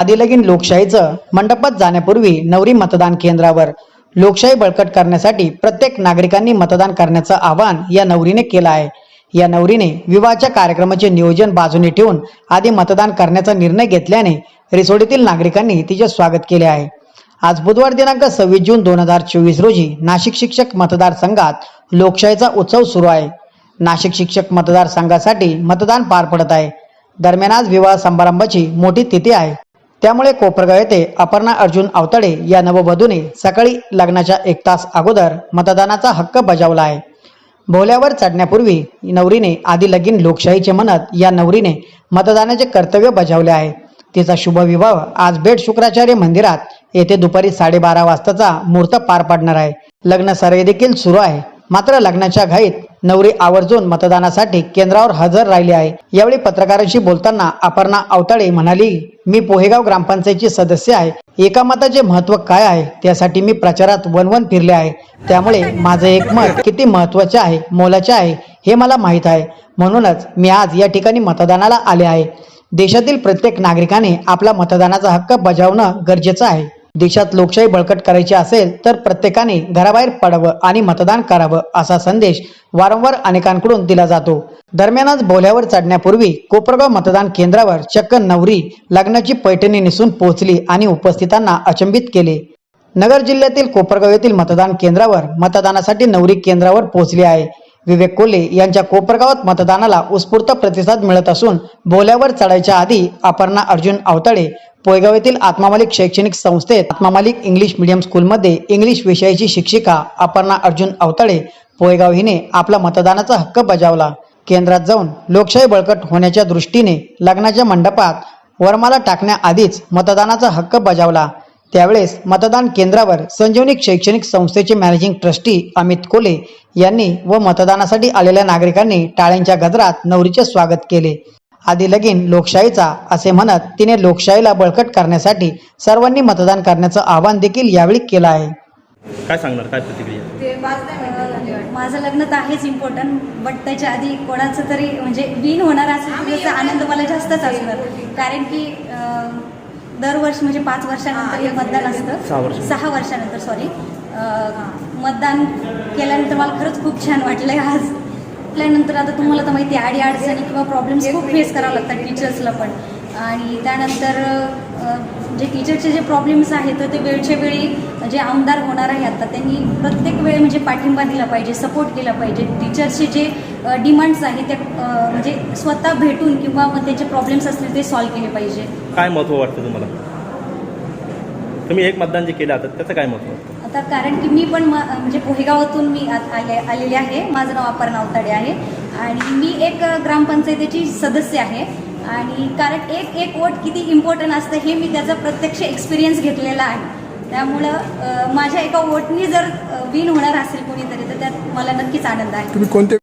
आदिलगीन लोकशाहीचं मंडपात जाण्यापूर्वी नवरी मतदान केंद्रावर. लोकशाही बळकट करण्यासाठी प्रत्येक नागरिकांनी मतदान करण्याचं आवाहन या नवरीने केलं आहे. या नवरीने विवाहाच्या कार्यक्रमाचे नियोजन बाजूने ठेवून आधी मतदान करण्याचा निर्णय घेतल्याने रिसोडीतील नागरिकांनी तिचे स्वागत केले आहे. आज बुधवार दिनांक सव्वीस जून दोन हजार चोवीस रोजी नाशिक शिक्षक मतदारसंघात लोकशाहीचा उत्सव सुरू आहे. नाशिक शिक्षक मतदारसंघासाठी मतदान पार पडत आहे. दरम्यान आज विवाह समारंभाची मोठी तिथी आहे. त्यामुळे कोपरगाव येथे अपर्णा अर्जुन आवताडे या नववधूने सकाळी लग्नाच्या एक तास अगोदर मतदानाचा हक्क बजावला आहे. भोल्यावर चढण्यापूर्वी नवरीने आधी लगीन लोकशाहीचे म्हणत या नवरीने मतदानाचे कर्तव्य बजावले आहे. तिचा शुभविवाह आज बेट शुक्राचार्य मंदिरात येथे दुपारी साडेबारा वाजताचा मुहूर्त पार पाडणार आहे. लग्न सर्वे देखील सुरू आहे. मात्र लग्नाच्या घाईत नवरी आवर्जून मतदानासाठी केंद्रावर हजर राहिली आहे. यावेळी पत्रकारांशी बोलताना अपर्णा आवताळे म्हणाली मी पोहेगाव ग्रामपंचायतची सदस्य आहे. एका मताचे महत्त्व काय आहे? त्यासाठी मी प्रचारात वनवन फिरले आहे. त्यामुळे माझं एक मत किती महत्त्वाचे आहे मोलाचे आहे हे मला माहीत आहे. म्हणूनच मी आज या ठिकाणी मतदानाला आले आहे. देशातील प्रत्येक नागरिकाने आपला मतदानाचा हक्क बजावणं गरजेचं आहे. देशात लोकशाही बळकट करायची असेल तर प्रत्येकाने घराबाहेर पडावं आणि मतदान करावं असा संदेश वारंवार अनेकांकडून दिला जातो. दरम्यानच बोल्यावर चढण्यापूर्वी कोपरगाव मतदान केंद्रावर चक्क नवरी लग्नाची पैठणी नेसून पोहोचली आणि उपस्थितांना अचंबित केले. नगर जिल्ह्यातील कोपरगाव येथील मतदान केंद्रावर मतदानासाठी नवरी केंद्रावर पोहोचली आहे. विवेक कोल्हे यांच्या कोपरगावात मतदानाला उत्स्फूर्त प्रतिसाद मिळत असून बोल्यावर चढायच्या आधी अपर्णा अर्जुन आवताडे पोयगाव येथील आत्मामालिक शैक्षणिक संस्थेत आत्मामालिक इंग्लिश मीडियम स्कूलमध्ये इंग्लिश विषयाची शिक्षिका अपर्णा अर्जुन अवतळे पोयगाव हिने आपला मतदानाचा हक्क बजावला. केंद्रात जाऊन लोकशाही बळकट होण्याच्या दृष्टीने लग्नाच्या मंडपात वरमाला टाकण्याआधीच मतदानाचा हक्क बजावला. त्यावेळेस मतदान केंद्रावर संजीवनी शैक्षणिक संस्थेचे मॅनेजिंग ट्रस्टी अमित कोले यांनी व मतदानासाठी आलेल्या नागरिकांनी टाळ्यांच्या गजरात नवरीचे स्वागत केले. आधी लगीन लोकशाहीचा असे म्हणत तिने लोकशाहीला बळकट करण्यासाठी सर्वांनी मतदान करण्याचं आवाहन देखील यावेळी केलं आहे. काय सांगणार? काय प्रतिक्रिया? अं, माझं लग्न तर आहेच इम्पॉर्टंट बट त्याच्या आधी कोणाचं तरी म्हणजे विन होणार असेल त्याचा आनंद मला जास्तच असणार. कारण की दरवर्षी म्हणजे पाच वर्षानंतर हे मतदान असतं. सहा वर्षानंतर सॉरी मतदान केल्यानंतर मला खरंच खूप छान वाटलंय आज. आपल्यानंतर आता तुम्हाला तर माहिती आहे आडी अडचणी किंवा प्रॉब्लेम्स खूप फेस करावं लागतात टीचर्सला पण. आणि त्यानंतर जे टीचरचे जे प्रॉब्लेम्स आहेत तर ते वेळच्या वेळी जे आमदार होणार आहे आता त्यांनी प्रत्येक वेळी म्हणजे पाठिंबा दिला पाहिजे सपोर्ट केला पाहिजे. टीचर्सचे जे डिमांड्स आहेत ते म्हणजे स्वतः भेटून किंवा मग त्याचे प्रॉब्लेम्स असतील ते सॉल्व्ह केले पाहिजे. काय महत्त्व वाटतं तुम्हाला? तुम्ही एक मतदान जे केलं आता त्याचं काय महत्त्व वाटतं तर कारण की मी पण म म्हणजे पोहेगावातून मी आले आलेले आहे. माझं नाव अपर्णा अवताडे आहे. आणि मी एक ग्रामपंचायतीची सदस्य आहे. आणि कारण एक एक वोट किती इम्पॉर्टंट असतं हे मी त्याचा प्रत्यक्ष एक्सपिरियन्स घेतलेला आहे. त्यामुळं माझ्या एका वोटनी जर विन होणार असेल कोणीतरी तर त्यात मला नक्कीच आनंद आहे. तुम्ही कोणते